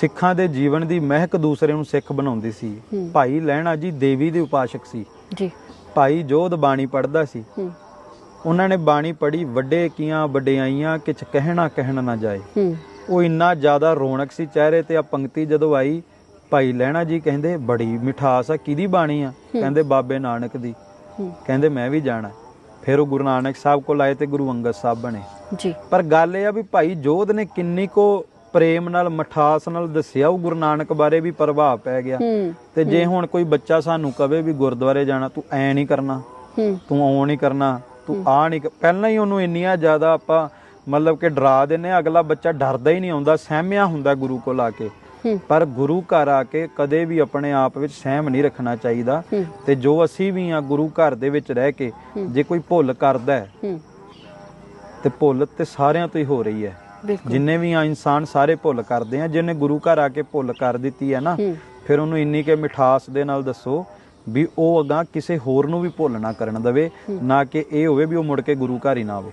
ਸਿੱਖਾਂ ਦੇ ਜੀਵਨ ਦੀ ਮਹਿਕ ਦੂਸਰੇ ਨੂੰ ਸਿੱਖ ਬਣਾਉਂਦੀ ਸੀ। ਭਾਈ ਲਹਿਣਾ ਜੀ ਦੇਵੀ ਦੇ ਉਪਾਸ਼ਕ ਸੀ। ਜੀ। ਭਾਈ ਜੋਧ ਬਾਣੀ ਪੜ੍ਹਦਾ ਸੀ। ਉਹਨਾਂ ਨੇ ਬਾਣੀ ਪੜ੍ਹੀ ਵੱਡੇ ਕੀਆਂ ਵਡਿਆਈਆਂ ਕਿਛ ਕਹਿਣਾ ਕਹਿਣ ਨਾ ਜਾਏ। ਉਹ ਇੰਨਾ ਜ਼ਿਆਦਾ ਰੌਣਕ ਸੀ ਚਿਹਰੇ ਤੇ ਆ ਪੰਕਤੀ ਜਦੋਂ ਆਈ ਭਾਈ ਲਹਿਣਾ ਜੀ ਕਹਿੰਦੇ ਬੜੀ ਮਿਠਾਸ ਆ ਕਿਹਦੀ ਬਾਣੀ ਆ? ਕਹਿੰਦੇ ਬਾਬੇ ਨਾਨਕ ਦੀ। ਕਹਿੰਦੇ ਮੈਂ ਵੀ ਜਾਣਾ ਫਿਰ ਉਹ ਗੁਰੂ ਨਾਨਕ ਸਾਹਿਬ ਕੋਲ ਆਏ ਤੇ ਗੁਰੂ ਅੰਗਦ ਸਾਹਿਬ ਬਣੇ। ਜੀ। ਪਰ ਗੱਲ ਇਹ ਆ ਵੀ ਭਾਈ ਜੋਧ ਨੇ ਕਿੰਨੀ ਕੋ ਪ੍ਰੇਮ ਨਾਲ ਮਠਾਸ ਨਾਲ ਦੱਸਿਆ ਉਹ ਗੁਰੂ ਨਾਨਕ ਬਾਰੇ ਵੀ ਪ੍ਰਭਾਵ ਪੈ ਗਿਆ। ਤੇ ਜੇ ਹੁਣ ਕੋਈ ਬੱਚਾ ਸਾਨੂੰ ਕਵੇ ਵੀ ਗੁਰਦੁਆਰੇ ਜਾਣਾ ਤੂੰ ਐ ਨਹੀਂ ਕਰਨਾ ਤੂੰ ਆਉਂ ਨਹੀਂ ਕਰਨਾ ਤੂੰ ਆ ਨਹੀਂ ਪਹਿਲਾਂ ਹੀ ਉਹਨੂੰ ਇੰਨੀਆਂ ਜ਼ਿਆਦਾ ਆਪਾਂ ਮਤਲਬ ਕਿ ਡਰਾ ਦਿੰਨੇ ਅਗਲਾ ਬੱਚਾ ਡਰਦਾ ਹੀ ਨਹੀਂ ਆਉਂਦਾ ਸਹਿਮਿਆ ਹੁੰਦਾ ਗੁਰੂ ਕੋਲ ਆ ਕੇ। ਪਰ ਗੁਰੂ ਘਰ ਆ ਕੇ ਕਦੇ ਵੀ ਆਪਣੇ ਆਪ ਵਿੱਚ ਸਹਿਮ ਨਹੀਂ ਰੱਖਣਾ ਚਾਹੀਦਾ। ਤੇ ਜੋ ਅਸੀਂ ਵੀ ਆ ਗੁਰੂ ਘਰ ਦੇ ਵਿੱਚ ਰਹਿ ਕੇ ਜੇ ਕੋਈ ਭੁੱਲ ਕਰਦਾ ਤੇ ਭੁੱਲ ਤੇ ਸਾਰਿਆਂ ਤੋਂ ਹੀ ਹੋ ਰਹੀ ਹੈ। ਜਿੰਨੇ ਵੀ ਆ ਇਨਸਾਨ ਸਾਰੇ ਭੁੱਲ ਕਰਦੇ ਆ ਜਿਹਨੇ ਗੁਰੂ ਘਰ ਆ ਕੇ ਭੁੱਲ ਕਰ ਦਿੱਤੀ ਹੈ ਨਾ ਫਿਰ ਉਹਨੂੰ ਇੰਨੀ ਕੇ ਮਿਠਾਸ ਦੇ ਨਾਲ ਦੱਸੋ ਵੀ ਉਹ ਅਗਾਂ ਕਿਸੇ ਹੋਰ ਨੂੰ ਵੀ ਭੁੱਲ ਨਾ ਕਰਨ ਦਵੇ ਨਾ ਕਿ ਇਹ ਹੋਵੇ ਵੀ ਉਹ ਮੁੜ ਕੇ ਗੁਰੂ ਘਰ ਹੀ ਨਾ ਆਵੇ।